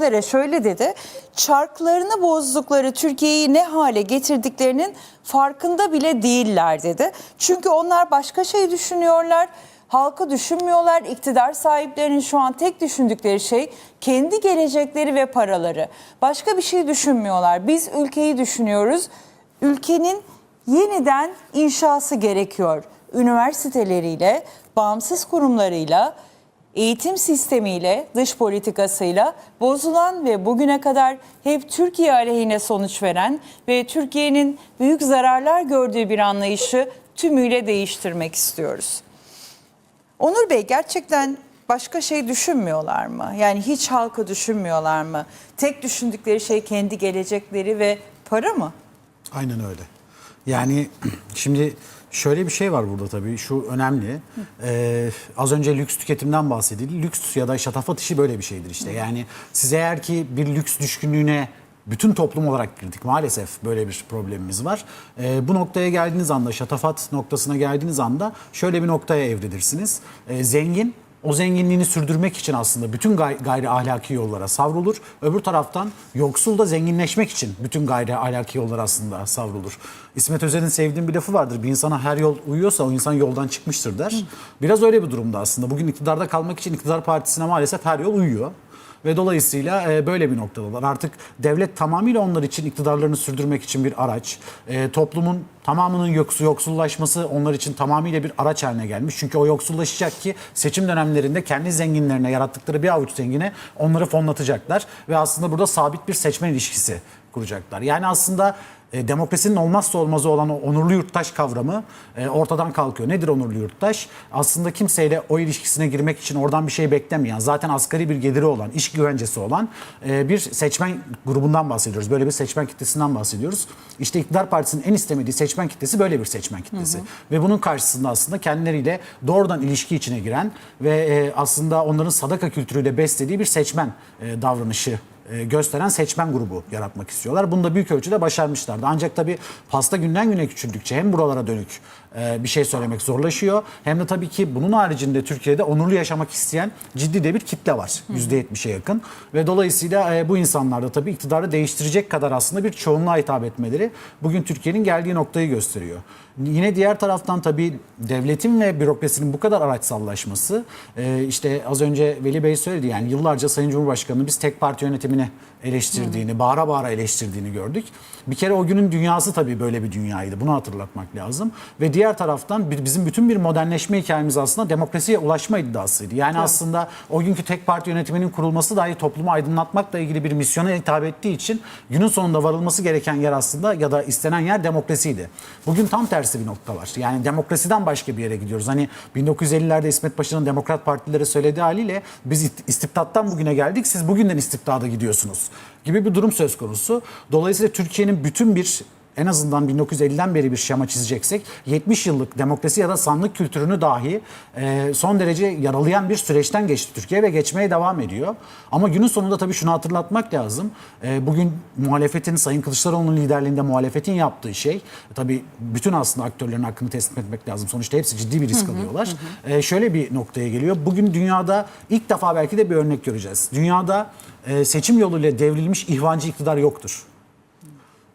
Lere şöyle dedi. Çarklarını bozdukları Türkiye'yi ne hale getirdiklerinin farkında bile değiller dedi. Çünkü onlar başka şey düşünüyorlar. Halkı düşünmüyorlar. İktidar sahiplerinin şu an tek düşündükleri şey kendi gelecekleri ve paraları. Başka bir şey düşünmüyorlar. Biz ülkeyi düşünüyoruz. Ülkenin yeniden inşası gerekiyor. Üniversiteleriyle, bağımsız kurumlarıyla, eğitim sistemiyle, dış politikasıyla bozulan ve bugüne kadar hep Türkiye aleyhine sonuç veren ve Türkiye'nin büyük zararlar gördüğü bir anlayışı tümüyle değiştirmek istiyoruz. Onur Bey gerçekten başka şey düşünmüyorlar mı? Yani hiç halkı düşünmüyorlar mı? Tek düşündükleri şey kendi gelecekleri ve para mı? Aynen öyle. Yani şimdi şöyle bir şey var burada tabii şu önemli. Ee, az önce lüks tüketimden bahsedildi. Lüks ya da şatafat işi böyle bir şeydir işte. Yani siz eğer ki bir lüks düşkünlüğüne bütün toplum olarak girdik. Maalesef böyle bir problemimiz var. Ee, bu noktaya geldiğiniz anda, şatafat noktasına geldiğiniz anda şöyle bir noktaya evrilirsiniz. Ee, zengin o zenginliğini sürdürmek için aslında bütün gay- gayri ahlaki yollara savrulur. Öbür taraftan yoksul da zenginleşmek için bütün gayri ahlaki yollar aslında savrulur. İsmet Özel'in sevdiğim bir lafı vardır. Bir insana her yol uyuyorsa o insan yoldan çıkmıştır der. Biraz öyle bir durumda aslında. Bugün iktidarda kalmak için iktidar partisine maalesef her yol uyuyor. Ve dolayısıyla e, böyle bir noktadalar. Artık devlet tamamıyla onlar için iktidarlarını sürdürmek için bir araç. E, toplumun tamamının yoksu, yoksullaşması onlar için tamamıyla bir araç haline gelmiş. Çünkü o yoksullaşacak ki seçim dönemlerinde kendi zenginlerine yarattıkları bir avuç zengine onları fonlatacaklar. Ve aslında burada sabit bir seçmen ilişkisi kuracaklar. Yani aslında e, demokrasinin olmazsa olmazı olan o onurlu yurttaş kavramı e, ortadan kalkıyor. Nedir onurlu yurttaş? Aslında kimseyle o ilişkisine girmek için oradan bir şey beklemeyen, zaten asgari bir geliri olan, iş güvencesi olan e, bir seçmen grubundan bahsediyoruz. Böyle bir seçmen kitlesinden bahsediyoruz. İşte iktidar partisinin en istemediği seçmen kitlesi böyle bir seçmen kitlesi. Ve bunun karşısında aslında kendileriyle doğrudan ilişki içine giren ve e, aslında onların sadaka kültürüyle beslediği bir seçmen e, davranışı gösteren seçmen grubu yaratmak istiyorlar. Bunu da büyük ölçüde başarmışlardı. Ancak tabii pasta günden güne küçüldükçe hem buralara dönük e, bir şey söylemek zorlaşıyor. Hem de tabii ki bunun haricinde Türkiye'de onurlu yaşamak isteyen ciddi de bir kitle var. %70'e yakın. Ve dolayısıyla e, bu insanlar da tabii iktidarı değiştirecek kadar aslında bir çoğunluğa hitap etmeleri bugün Türkiye'nin geldiği noktayı gösteriyor. Yine diğer taraftan tabii devletin ve bürokrasinin bu kadar araçsallaşması e, işte az önce Veli Bey söyledi yani yıllarca Sayın Cumhurbaşkanı'nın biz tek parti yönetimini eleştirdiğini, bağıra bağıra eleştirdiğini gördük. Bir kere o günün dünyası tabii böyle bir dünyaydı. Bunu hatırlatmak lazım. Ve diğer taraftan bir, bizim bütün bir modernleşme hikayemiz aslında demokrasiye ulaşma iddiasıydı. Yani aslında o günkü tek parti yönetiminin kurulması dahi toplumu aydınlatmakla ilgili bir misyona hitap ettiği için günün sonunda varılması gereken yer aslında ya da istenen yer demokrasiydi. Bugün tam tersi bir nokta var. Yani demokrasiden başka bir yere gidiyoruz. Hani 1950'lerde İsmet Paşa'nın Demokrat Partilere söylediği haliyle biz ist- istibdattan bugüne geldik siz bugünden istibdada gidiyorsunuz gibi bir durum söz konusu. Dolayısıyla Türkiye'nin bütün bir en azından 1950'den beri bir şema çizeceksek 70 yıllık demokrasi ya da sandık kültürünü dahi e, son derece yaralayan bir süreçten geçti Türkiye ve geçmeye devam ediyor. Ama günün sonunda tabii şunu hatırlatmak lazım. E, bugün muhalefetin Sayın Kılıçdaroğlu'nun liderliğinde muhalefetin yaptığı şey e, tabii bütün aslında aktörlerin hakkını teslim etmek lazım. Sonuçta hepsi ciddi bir risk alıyorlar. E, şöyle bir noktaya geliyor. Bugün dünyada ilk defa belki de bir örnek göreceğiz. Dünyada e, seçim yoluyla devrilmiş ihvancı iktidar yoktur.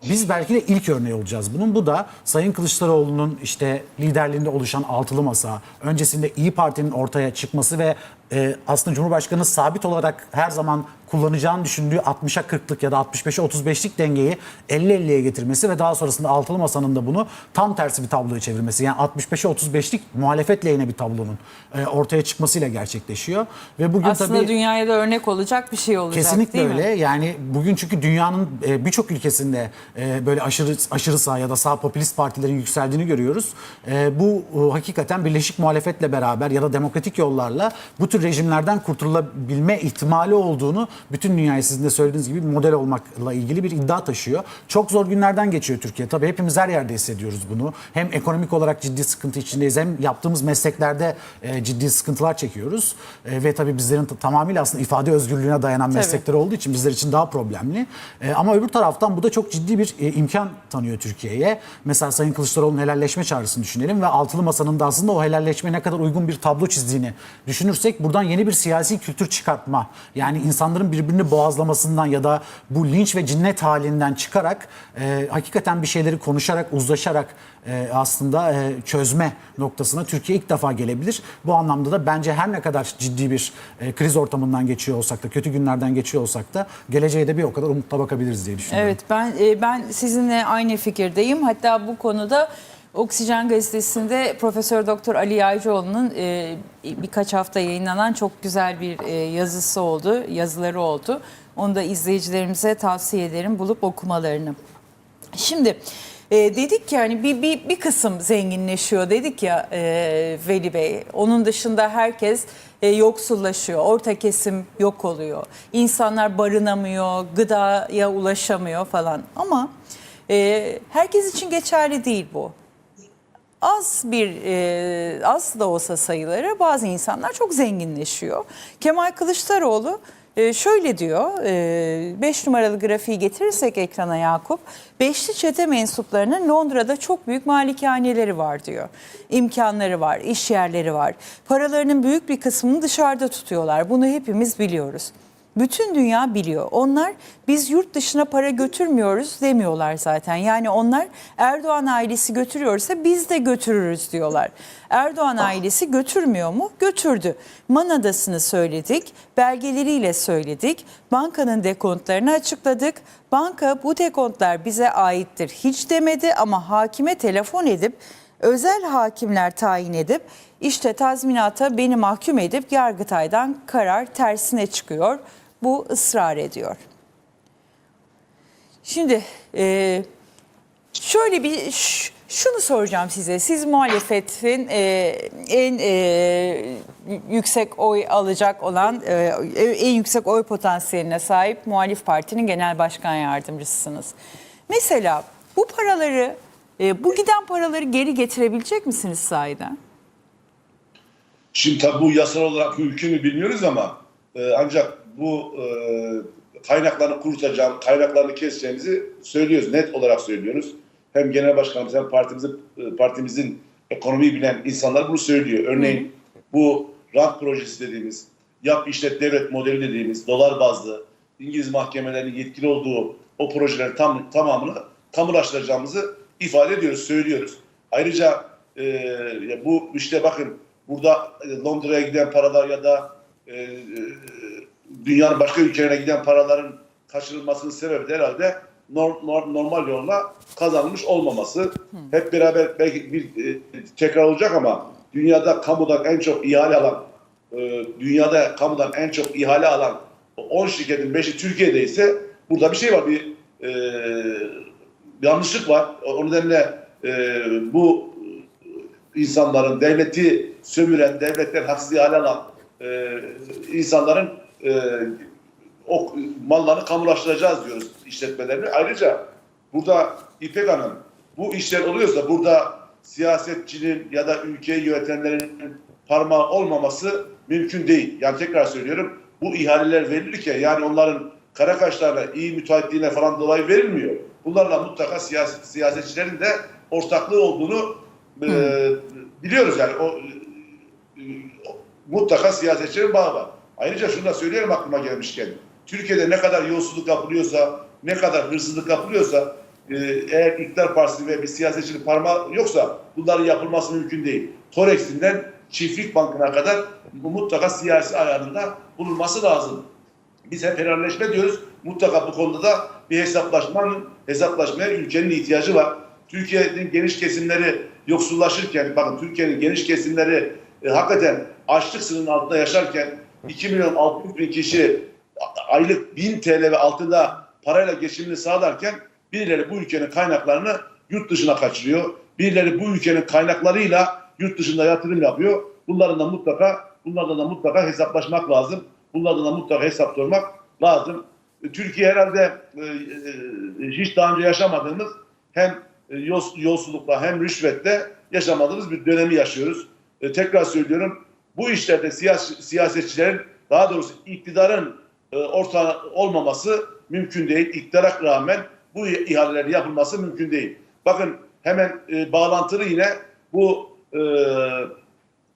Biz belki de ilk örneği olacağız bunun. Bu da Sayın Kılıçdaroğlu'nun işte liderliğinde oluşan altılı masa, öncesinde İyi Parti'nin ortaya çıkması ve e, aslında Cumhurbaşkanı sabit olarak her zaman kullanacağını düşündüğü 60'a 40'lık ya da 65'e 35'lik dengeyi 50-50'ye getirmesi ve daha sonrasında altılı masanın da bunu tam tersi bir tabloya çevirmesi. Yani 65'e 35'lik muhalefet lehine bir tablonun e, ortaya çıkmasıyla gerçekleşiyor. Ve bugün Aslında tabii dünyaya da örnek olacak bir şey olacak Kesinlikle değil mi? öyle. Yani bugün çünkü dünyanın e, birçok ülkesinde e, böyle aşırı aşırı sağ ya da sağ popülist partilerin yükseldiğini görüyoruz. E, Bu e, hakikaten birleşik muhalefetle beraber ya da demokratik yollarla bu tür rejimlerden kurtulabilme ihtimali olduğunu bütün dünyaya sizin de söylediğiniz gibi model olmakla ilgili bir iddia taşıyor. Çok zor günlerden geçiyor Türkiye. Tabii hepimiz her yerde hissediyoruz bunu. Hem ekonomik olarak ciddi sıkıntı içindeyiz hem yaptığımız mesleklerde e, ciddi sıkıntılar çekiyoruz. E, ve tabii bizlerin tamamıyla aslında ifade özgürlüğüne dayanan meslekler olduğu için bizler için daha problemli. E, ama öbür taraftan bu da çok ciddi bir e, imkan tanıyor Türkiye'ye. Mesela Sayın Kılıçdaroğlu'nun helalleşme çağrısını düşünelim ve altılı masanın da aslında o helalleşmeye ne kadar uygun bir tablo çizdiğini düşünürsek buradan yeni bir siyasi kültür çıkartma. Yani insanların birbirini boğazlamasından ya da bu linç ve cinnet halinden çıkarak e, hakikaten bir şeyleri konuşarak, uzlaşarak e, aslında e, çözme noktasına Türkiye ilk defa gelebilir. Bu anlamda da bence her ne kadar ciddi bir e, kriz ortamından geçiyor olsak da, kötü günlerden geçiyor olsak da geleceğe de bir o kadar umutla bakabiliriz diye düşünüyorum. Evet ben e, ben sizinle aynı fikirdeyim. Hatta bu konuda Oksijen gazetesinde Profesör Doktor Ali Yaycıoğlu'nun e, birkaç hafta yayınlanan çok güzel bir e, yazısı oldu, yazıları oldu. Onu da izleyicilerimize tavsiye ederim bulup okumalarını. Şimdi e, dedik ki hani bir, bir, bir kısım zenginleşiyor dedik ya e, Veli Bey. Onun dışında herkes e, yoksullaşıyor. Orta kesim yok oluyor. İnsanlar barınamıyor, gıdaya ulaşamıyor falan. Ama e, herkes için geçerli değil bu az bir e, az da olsa sayıları bazı insanlar çok zenginleşiyor. Kemal Kılıçdaroğlu e, şöyle diyor 5 numaralı grafiği getirirsek ekrana Yakup beşli çete mensuplarının Londra'da çok büyük malikaneleri var diyor. İmkanları var, iş yerleri var. Paralarının büyük bir kısmını dışarıda tutuyorlar. Bunu hepimiz biliyoruz. Bütün dünya biliyor. Onlar biz yurt dışına para götürmüyoruz demiyorlar zaten. Yani onlar Erdoğan ailesi götürüyorsa biz de götürürüz diyorlar. Erdoğan ailesi götürmüyor mu? Götürdü. Man Adası'nı söyledik, belgeleriyle söyledik, bankanın dekontlarını açıkladık. Banka bu dekontlar bize aittir hiç demedi ama hakime telefon edip özel hakimler tayin edip işte tazminata beni mahkum edip Yargıtay'dan karar tersine çıkıyor. Bu ısrar ediyor. Şimdi e, şöyle bir şunu soracağım size. Siz muhalefetin e, en e, yüksek oy alacak olan, e, en yüksek oy potansiyeline sahip muhalif partinin genel başkan yardımcısınız. Mesela bu paraları, e, bu giden paraları geri getirebilecek misiniz sahiden? Şimdi tabi bu yasal olarak mümkün mü bilmiyoruz ama e, ancak bu e, kaynaklarını kurutacağım, kaynaklarını keseceğimizi söylüyoruz. Net olarak söylüyoruz. Hem genel başkanımız hem partimizin, e, partimizin ekonomiyi bilen insanlar bunu söylüyor. Örneğin bu rant projesi dediğimiz, yap işlet devlet modeli dediğimiz dolar bazlı İngiliz mahkemelerinin yetkili olduğu o projelerin tam, tamamını kamulaştıracağımızı ifade ediyoruz, söylüyoruz. Ayrıca e, bu işte bakın burada e, Londra'ya giden paralar ya da e, e, dünyanın başka ülkelerine giden paraların kaçırılmasının sebebi de herhalde nor- nor- normal yolla kazanılmış olmaması. Hep beraber belki bir e, tekrar olacak ama dünyada kamudan en çok ihale alan, e, dünyada kamudan en çok ihale alan 10 şirketin 5'i Türkiye'de ise burada bir şey var, bir e, yanlışlık var. O nedenle e, bu insanların devleti sömüren, devletten haksız ihale alan e, insanların e, o mallarını kamulaştıracağız diyoruz işletmelerini. Ayrıca burada İpek Hanım bu işler oluyorsa burada siyasetçinin ya da ülkeyi yönetenlerin parmağı olmaması mümkün değil. Yani tekrar söylüyorum bu ihaleler verilirken yani onların kara kaşlarına, iyi müteahhitliğine falan dolayı verilmiyor. Bunlarla mutlaka siyaset, siyasetçilerin de ortaklığı olduğunu e, biliyoruz yani. O, e, mutlaka siyasetçilerin bağı var. Ayrıca şunu da söyleyelim aklıma gelmişken. Türkiye'de ne kadar yolsuzluk yapılıyorsa, ne kadar hırsızlık yapılıyorsa e, eğer iktidar partisi ve bir siyasetçinin parmağı yoksa bunların yapılması mümkün değil. Torex'inden çiftlik bankına kadar mutlaka siyasi ayarında bulunması lazım. Biz hep helalleşme diyoruz. Mutlaka bu konuda da bir hesaplaşmanın, hesaplaşmaya ülkenin ihtiyacı var. Türkiye'nin geniş kesimleri yoksullaşırken, bakın Türkiye'nin geniş kesimleri e, hakikaten açlık sınırının altında yaşarken 2 milyon 600 bin kişi aylık 1000 TL ve altında parayla geçimini sağlarken birileri bu ülkenin kaynaklarını yurt dışına kaçırıyor. Birileri bu ülkenin kaynaklarıyla yurt dışında yatırım yapıyor. Bunların da mutlaka bunlardan da mutlaka hesaplaşmak lazım. Bunlardan da mutlaka hesap sormak lazım. Türkiye herhalde e, e, hiç daha önce yaşamadığımız hem e, yols- yolsuzlukla hem rüşvetle yaşamadığımız bir dönemi yaşıyoruz. E, tekrar söylüyorum bu işlerde siyas- siyasetçilerin daha doğrusu iktidarın e, ortağı olmaması mümkün değil. İktidara rağmen bu ihalelerin yapılması mümkün değil. Bakın hemen e, bağlantılı yine bu e,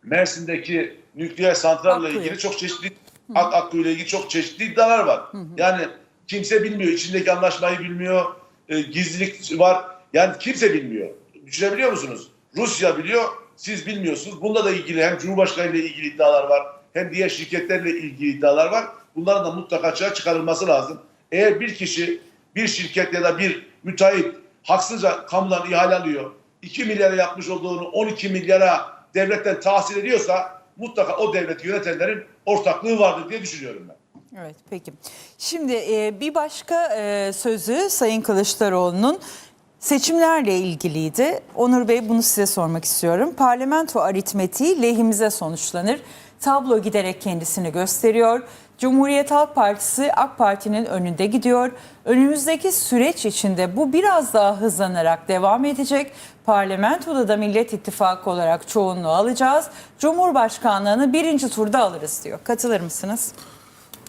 Mersin'deki nükleer santralle Akkuyu. ilgili çok çeşitli Ak Akkuyu ile ilgili çok çeşitli iddialar var. Yani kimse bilmiyor. içindeki anlaşmayı bilmiyor. e, gizlilik var. Yani kimse bilmiyor. Düşünebiliyor musunuz? Rusya biliyor, siz bilmiyorsunuz. Bunda da ilgili hem Cumhurbaşkanı ile ilgili iddialar var, hem diğer şirketlerle ilgili iddialar var. Bunların da mutlaka açığa çıkarılması lazım. Eğer bir kişi, bir şirket ya da bir müteahhit haksızca kamudan ihale alıyor, 2 milyara yapmış olduğunu 12 milyara devletten tahsil ediyorsa mutlaka o devleti yönetenlerin ortaklığı vardır diye düşünüyorum ben. Evet peki. Şimdi bir başka sözü Sayın Kılıçdaroğlu'nun seçimlerle ilgiliydi. Onur Bey bunu size sormak istiyorum. Parlamento aritmetiği lehimize sonuçlanır. Tablo giderek kendisini gösteriyor. Cumhuriyet Halk Partisi AK Parti'nin önünde gidiyor. Önümüzdeki süreç içinde bu biraz daha hızlanarak devam edecek. Parlamentoda da Millet İttifakı olarak çoğunluğu alacağız. Cumhurbaşkanlığını birinci turda alırız diyor. Katılır mısınız?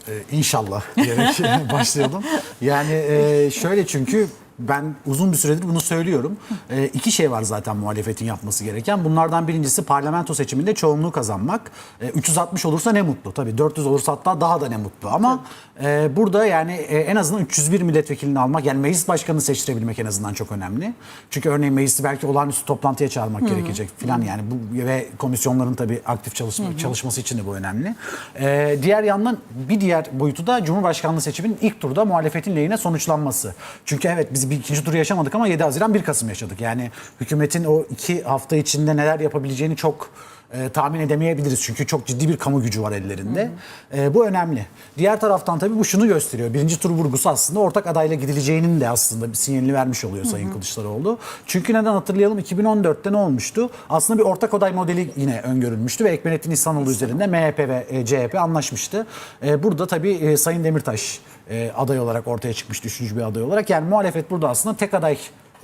Ee, inşallah diyerek başlayalım. Yani e, şöyle çünkü ben uzun bir süredir bunu söylüyorum. E, iki şey var zaten muhalefetin yapması gereken. Bunlardan birincisi parlamento seçiminde çoğunluğu kazanmak. E, 360 olursa ne mutlu. Tabii 400 olursa hatta daha da ne mutlu. Ama e, burada yani e, en azından 301 milletvekilini almak yani meclis başkanını seçtirebilmek en azından çok önemli. Çünkü örneğin meclisi belki olağanüstü toplantıya çağırmak gerekecek filan yani bu ve komisyonların tabii aktif çalışma, çalışması için de bu önemli. E, diğer yandan bir diğer boyutu da Cumhurbaşkanlığı seçiminin ilk turda muhalefetin lehine sonuçlanması. Çünkü evet biz bir ikinci turu yaşamadık ama 7 Haziran 1 Kasım yaşadık. Yani hükümetin o iki hafta içinde neler yapabileceğini çok e, tahmin edemeyebiliriz. Çünkü çok ciddi bir kamu gücü var ellerinde. E, bu önemli. Diğer taraftan tabii bu şunu gösteriyor. Birinci tur vurgusu aslında ortak adayla gidileceğinin de aslında bir sinyalini vermiş oluyor Sayın Kılıçdaroğlu. Çünkü neden hatırlayalım 2014'te ne olmuştu? Aslında bir ortak aday modeli yine öngörülmüştü ve Ekmenettin İhsanoğlu üzerinde MHP ve e, CHP anlaşmıştı. E, burada tabii e, Sayın Demirtaş e, aday olarak ortaya çıkmış üçüncü bir aday olarak. Yani muhalefet burada aslında tek aday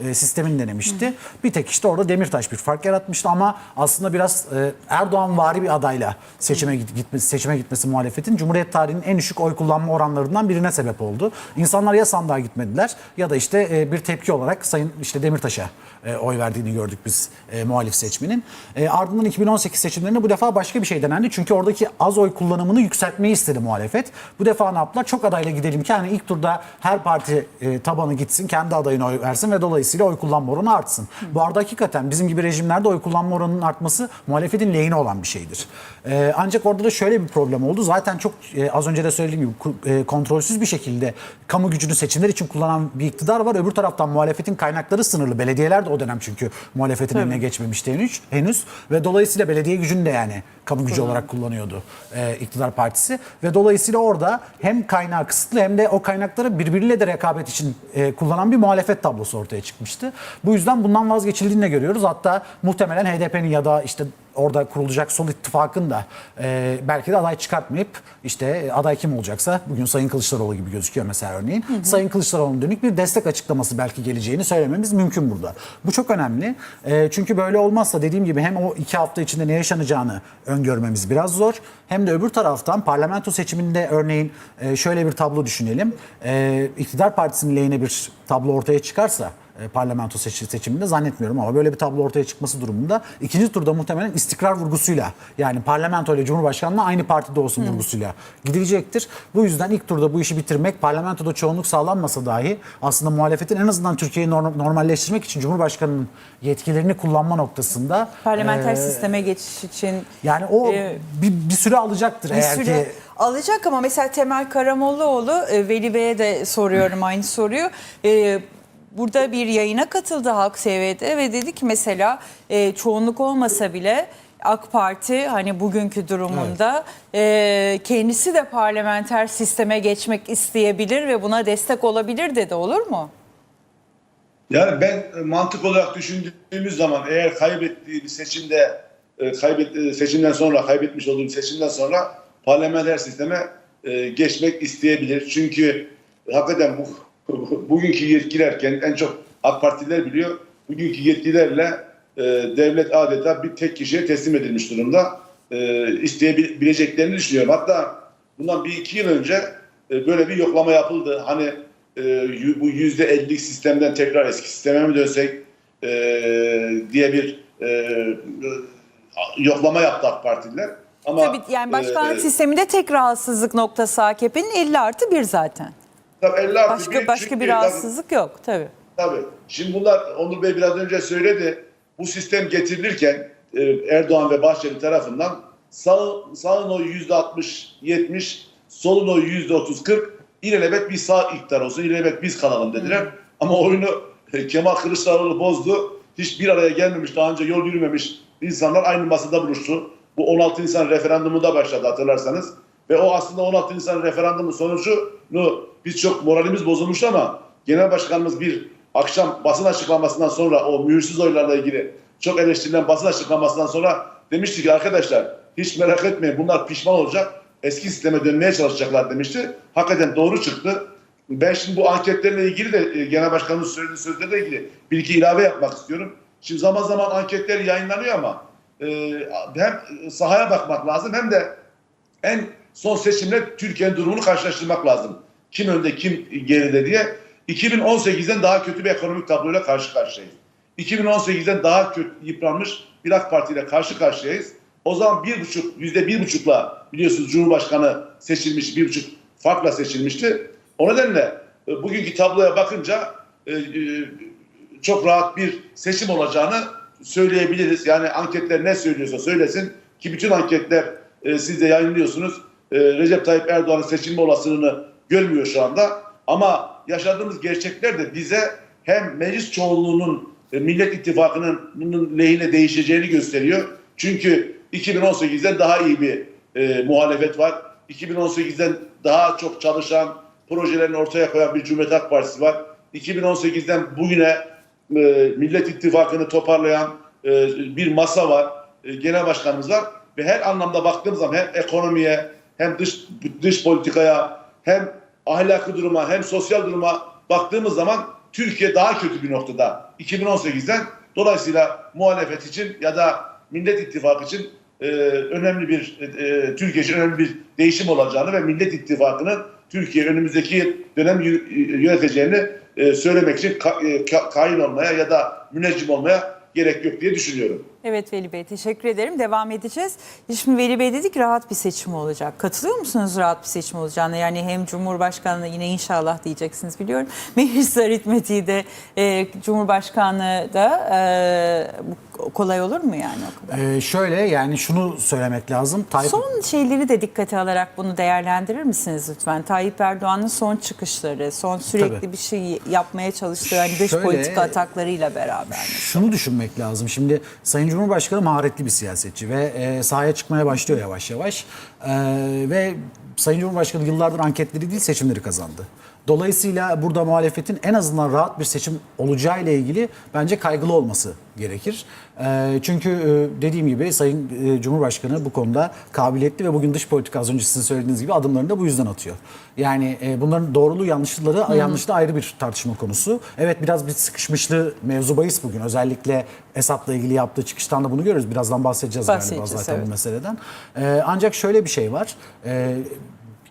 e, sistemini denemişti. Bir tek işte orada Demirtaş bir fark yaratmıştı ama aslında biraz e, Erdoğan vari bir adayla seçime git- gitmesi seçime gitmesi muhalefetin Cumhuriyet tarihinin en düşük oy kullanma oranlarından birine sebep oldu. İnsanlar ya sandığa gitmediler ya da işte e, bir tepki olarak Sayın işte Demirtaş'a e, oy verdiğini gördük biz e, muhalif seçmenin. E, ardından 2018 seçimlerinde bu defa başka bir şey denendi. Çünkü oradaki az oy kullanımını yükseltmeyi istedi muhalefet. Bu defa ne yaptılar? Çok adayla gidelim ki hani ilk turda her parti e, tabanı gitsin, kendi adayına oy versin ve dolayısıyla oy kullanma oranı artsın. Bu arada hakikaten bizim gibi rejimlerde oy kullanma oranının artması muhalefetin lehine olan bir şeydir. E, ancak orada da şöyle bir problem oldu. Zaten çok e, az önce de söylediğim gibi e, kontrolsüz bir şekilde kamu gücünü seçimler için kullanan bir iktidar var. Öbür taraftan muhalefetin kaynakları sınırlı. Belediyeler de o dönem çünkü muhalefetin eline geçmemişti henüz, henüz. Ve dolayısıyla belediye gücünü de yani kamu gücü olarak kullanıyordu e, iktidar partisi. Ve dolayısıyla orada hem kaynağı kısıtlı hem de o kaynakları birbiriyle de rekabet için e, kullanan bir muhalefet tablosu ortaya çıkmıştı. Bu yüzden bundan vazgeçildiğini de görüyoruz. Hatta muhtemelen HDP'nin ya da işte orada kurulacak sol ittifakın da e, belki de aday çıkartmayıp işte aday kim olacaksa bugün Sayın Kılıçdaroğlu gibi gözüküyor mesela örneğin. Sayın Kılıçdaroğlu'na dönük bir destek açıklaması belki geleceğini söylememiz mümkün burada. Bu çok önemli. E, çünkü böyle olmazsa dediğim gibi hem o iki hafta içinde ne yaşanacağını öngörmemiz biraz zor. Hem de öbür taraftan parlamento seçiminde örneğin e, şöyle bir tablo düşünelim. E, iktidar partisinin lehine bir tablo ortaya çıkarsa e, parlamento seçi- seçiminde zannetmiyorum ama böyle bir tablo ortaya çıkması durumunda ikinci turda muhtemelen istikrar vurgusuyla yani parlamento ile cumhurbaşkanlığı aynı partide olsun vurgusuyla gidilecektir. Bu yüzden ilk turda bu işi bitirmek parlamentoda çoğunluk sağlanmasa dahi aslında muhalefetin en azından Türkiye'yi norm- normalleştirmek için cumhurbaşkanının yetkilerini kullanma noktasında Parlamenter e, sisteme geçiş için yani o e, bir, bir süre alacaktır bir eğer süre ki alacak ama mesela Temel Karamollaoğlu e, Veli Bey'e de soruyorum aynı soruyu. E, Burada bir yayına katıldı Halk TV'de ve dedi ki mesela e, çoğunluk olmasa bile AK Parti hani bugünkü durumunda e, kendisi de parlamenter sisteme geçmek isteyebilir ve buna destek olabilir dedi olur mu? Yani ben e, mantık olarak düşündüğümüz zaman eğer kaybettiği bir seçimde e, kaybet, e, seçimden sonra kaybetmiş olduğu bir seçimden sonra parlamenter sisteme e, geçmek isteyebilir. Çünkü hakikaten bu bugünkü yetkiler kendi- en çok AK Partililer biliyor. Bugünkü yetkilerle e, devlet adeta bir tek kişiye teslim edilmiş durumda. E, isteyebileceklerini düşünüyorum. Hatta bundan bir iki yıl önce e, böyle bir yoklama yapıldı. Hani e, bu yüzde ellilik sistemden tekrar eski sisteme mi dönsek e, diye bir e, yoklama yaptı AK Partililer. Ama Tabii yani başkanlık e, sisteminde tek rahatsızlık noktası AKP'nin 50 artı 1 zaten. Tabii 50 artı Başka bir, başka bir tabii- rahatsızlık yok tabii. Tabii. Şimdi bunlar Onur Bey biraz önce söyledi. Bu sistem getirilirken e, Erdoğan ve Bahçeli tarafından sağ, sağın oyu yüzde 60-70, solun oyu yüzde 30-40 ilelebet bir sağ iktidar olsun, ilelebet biz kalalım dediler. Ama oyunu e, Kemal Kılıçdaroğlu bozdu. Hiçbir araya gelmemiş, daha önce yol yürümemiş insanlar aynı masada buluştu. Bu 16 Nisan referandumunda başladı hatırlarsanız. Ve o aslında 16 Nisan referandumun sonucunu biz çok moralimiz bozulmuş ama Genel Başkanımız bir akşam basın açıklamasından sonra o mühürsüz oylarla ilgili çok eleştirilen basın açıklamasından sonra demişti ki arkadaşlar hiç merak etmeyin bunlar pişman olacak eski sisteme dönmeye çalışacaklar demişti. Hakikaten doğru çıktı. Ben şimdi bu anketlerle ilgili de e, Genel Başkanımız söylediği sözlerle ilgili bir iki ilave yapmak istiyorum. Şimdi zaman zaman anketler yayınlanıyor ama e, hem sahaya bakmak lazım hem de en son seçimle Türkiye'nin durumunu karşılaştırmak lazım. Kim önde kim geride diye. 2018'den daha kötü bir ekonomik tabloyla karşı karşıyayız. 2018'den daha kötü yıpranmış bir AK Parti ile karşı karşıyayız. O zaman bir buçuk, yüzde bir buçukla biliyorsunuz Cumhurbaşkanı seçilmiş, bir buçuk farkla seçilmişti. O nedenle e, bugünkü tabloya bakınca e, e, çok rahat bir seçim olacağını söyleyebiliriz. Yani anketler ne söylüyorsa söylesin ki bütün anketler siz de yayınlıyorsunuz. E, Recep Tayyip Erdoğan'ın seçilme olasılığını görmüyor şu anda. Ama yaşadığımız gerçekler de bize hem meclis çoğunluğunun e, Millet İttifakı'nın lehine değişeceğini gösteriyor. Çünkü 2018'den daha iyi bir e, muhalefet var. 2018'den daha çok çalışan, projelerini ortaya koyan bir Cumhuriyet Halk Partisi var. 2018'den bugüne e, Millet İttifakı'nı toparlayan e, bir masa var. E, genel başkanımız var. Ve her anlamda baktığımız zaman hem ekonomiye hem dış dış politikaya hem ahlaki duruma hem sosyal duruma baktığımız zaman Türkiye daha kötü bir noktada 2018'den. Dolayısıyla muhalefet için ya da Millet İttifakı için e, önemli bir e, Türkiye için önemli bir değişim olacağını ve Millet İttifakı'nın Türkiye önümüzdeki dönem yü- yöneteceğini e, söylemek için ka- e, ka- kain olmaya ya da müneccim olmaya gerek yok diye düşünüyorum. Evet Veli Bey teşekkür ederim. Devam edeceğiz. Şimdi Veli Bey dedik rahat bir seçim olacak. Katılıyor musunuz rahat bir seçim olacağına? Yani hem Cumhurbaşkanlığı yine inşallah diyeceksiniz biliyorum. Meclis aritmetiği de e, Cumhurbaşkanlığı da e, kolay olur mu yani o kadar? Ee, şöyle yani şunu söylemek lazım. Tayyip Son şeyleri de dikkate alarak bunu değerlendirir misiniz lütfen? Tayyip Erdoğan'ın son çıkışları, son sürekli Tabii. bir şey yapmaya çalıştığı hani dış Şöyle- politika ataklarıyla beraber. Şunu düşünmek lazım. Şimdi Sayın Cumhurbaşkanı maharetli bir siyasetçi ve e, sahaya çıkmaya başlıyor yavaş yavaş. E, ve Sayın Cumhurbaşkanı yıllardır anketleri değil seçimleri kazandı. Dolayısıyla burada muhalefetin en azından rahat bir seçim olacağı ile ilgili bence kaygılı olması gerekir. E, çünkü e, dediğim gibi Sayın e, Cumhurbaşkanı bu konuda kabiliyetli ve bugün dış politika az önce sizin söylediğiniz gibi adımlarını da bu yüzden atıyor. Yani e, bunların doğruluğu yanlışlıkları yanlışlığı ayrı bir tartışma konusu. Evet biraz bir sıkışmışlığı mevzu bahis bugün. Özellikle Esad'la ilgili yaptığı çıkıştan da bunu görüyoruz. Birazdan bahsedeceğiz, galiba Bahsedeceğiz, zaten evet. bu meseleden. E, ancak şöyle bir şey var. E,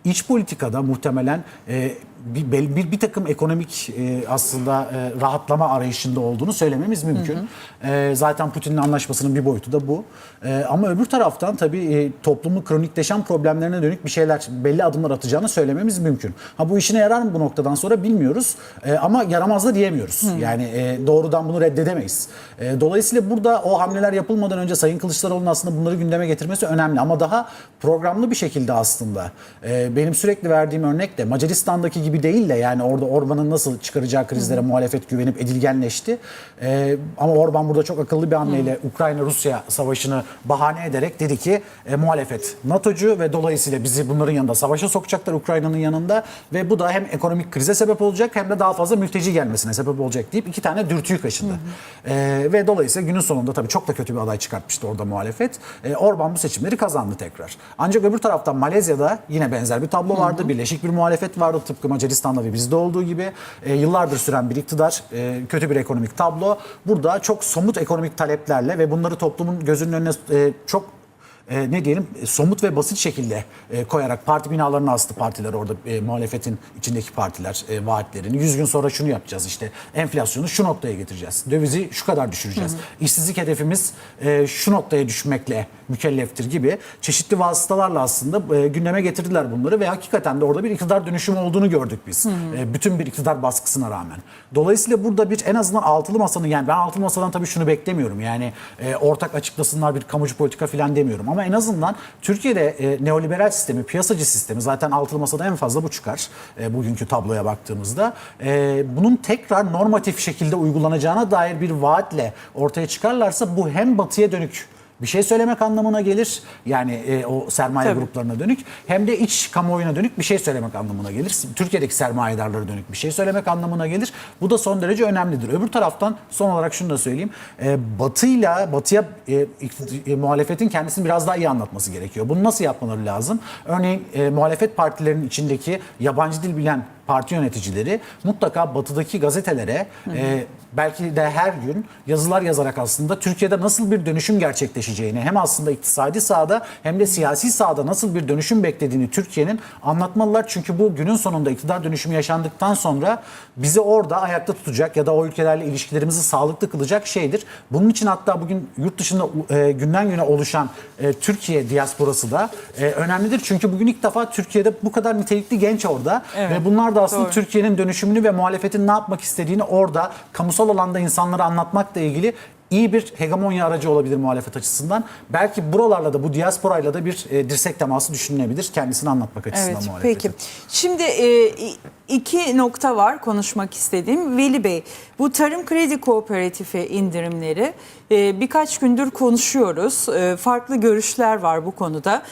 iç politikada muhtemelen e, bir, bel- bir, bir takım ekonomik e, aslında e, rahatlama arayışında olduğunu söylememiz mümkün. E, zaten Putin'in anlaşmasının bir boyutu da bu. E, ama öbür taraftan tabii e, toplumun kronikleşen problemlerine dönük bir şeyler, belli adımlar atacağını söylememiz mümkün. Ha bu işine yarar mı bu noktadan sonra bilmiyoruz. E, ama yaramaz da diyemiyoruz. Yani e, doğrudan bunu reddedemeyiz. E, dolayısıyla burada o hamleler yapılmadan önce Sayın Kılıçdaroğlu'nun aslında bunları gündeme getirmesi önemli. Ama daha programlı bir şekilde aslında. E, benim sürekli verdiğim örnek de Macaristan'daki gibi değil de yani orada Orban'ın nasıl çıkaracağı krizlere muhalefet güvenip edilgenleşti. E, ama Orban burada çok akıllı bir hamleyle Ukrayna-Rusya savaşını bahane ederek dedi ki e, muhalefet NATO'cu ve dolayısıyla bizi bunların yanında savaşa sokacaklar Ukrayna'nın yanında ve bu da hem ekonomik krize sebep olacak hem de daha fazla mülteci gelmesine sebep olacak deyip iki tane dürtüyü kaşındı. E, ve dolayısıyla günün sonunda tabii çok da kötü bir aday çıkartmıştı orada muhalefet. E, Orban bu seçimleri kazandı tekrar. Ancak öbür taraftan Malezya'da yine benzer bir tablo vardı. Birleşik bir muhalefet vardı tıpkı Macaristan'da ve bizde olduğu gibi. E, yıllardır süren bir iktidar, e, kötü bir ekonomik tablo. Burada çok somut ekonomik taleplerle ve bunları toplumun gözünün önüne e, çok e, ne diyelim e, somut ve basit şekilde e, koyarak parti binalarına astı partiler orada e, muhalefetin içindeki partiler e, vaatlerini. 100 gün sonra şunu yapacağız işte enflasyonu şu noktaya getireceğiz. Dövizi şu kadar düşüreceğiz. İşsizlik hedefimiz e, şu noktaya düşmekle mükelleftir gibi çeşitli vasıtalarla aslında e, gündeme getirdiler bunları ve hakikaten de orada bir iktidar dönüşümü olduğunu gördük biz. E, bütün bir iktidar baskısına rağmen. Dolayısıyla burada bir en azından altılı masanın yani ben altılı masadan tabii şunu beklemiyorum. Yani e, ortak açıklasınlar bir kamucu politika falan demiyorum ama en azından Türkiye'de e, neoliberal sistemi, piyasacı sistemi zaten altılı masada en fazla bu çıkar e, bugünkü tabloya baktığımızda. E, bunun tekrar normatif şekilde uygulanacağına dair bir vaatle ortaya çıkarlarsa bu hem batıya dönük bir şey söylemek anlamına gelir. Yani e, o sermaye Tabii. gruplarına dönük hem de iç kamuoyuna dönük bir şey söylemek anlamına gelir. Türkiye'deki sermayedarlara dönük bir şey söylemek anlamına gelir. Bu da son derece önemlidir. Öbür taraftan son olarak şunu da söyleyeyim. E, batıyla, batıya e, e, muhalefetin kendisini biraz daha iyi anlatması gerekiyor. Bunu nasıl yapmaları lazım? Örneğin e, muhalefet partilerinin içindeki yabancı dil bilen parti yöneticileri mutlaka batıdaki gazetelere e, belki de her gün yazılar yazarak aslında Türkiye'de nasıl bir dönüşüm gerçekleşeceğini hem aslında iktisadi sahada hem de siyasi sahada nasıl bir dönüşüm beklediğini Türkiye'nin anlatmalılar. Çünkü bu günün sonunda iktidar dönüşümü yaşandıktan sonra bizi orada ayakta tutacak ya da o ülkelerle ilişkilerimizi sağlıklı kılacak şeydir. Bunun için hatta bugün yurt dışında e, günden güne oluşan e, Türkiye diasporası da e, önemlidir. Çünkü bugün ilk defa Türkiye'de bu kadar nitelikli genç orada Evet, ve bunlar da aslında doğru. Türkiye'nin dönüşümünü ve muhalefetin ne yapmak istediğini orada kamusal alanda insanlara anlatmakla ilgili iyi bir hegemonya aracı olabilir muhalefet açısından. Belki buralarla da bu diasporayla da bir e, dirsek teması düşünülebilir kendisini anlatmak açısından Evet muhalefetin. peki. Şimdi e, iki nokta var konuşmak istediğim. Veli Bey bu tarım kredi kooperatifi indirimleri e, birkaç gündür konuşuyoruz. E, farklı görüşler var bu konuda.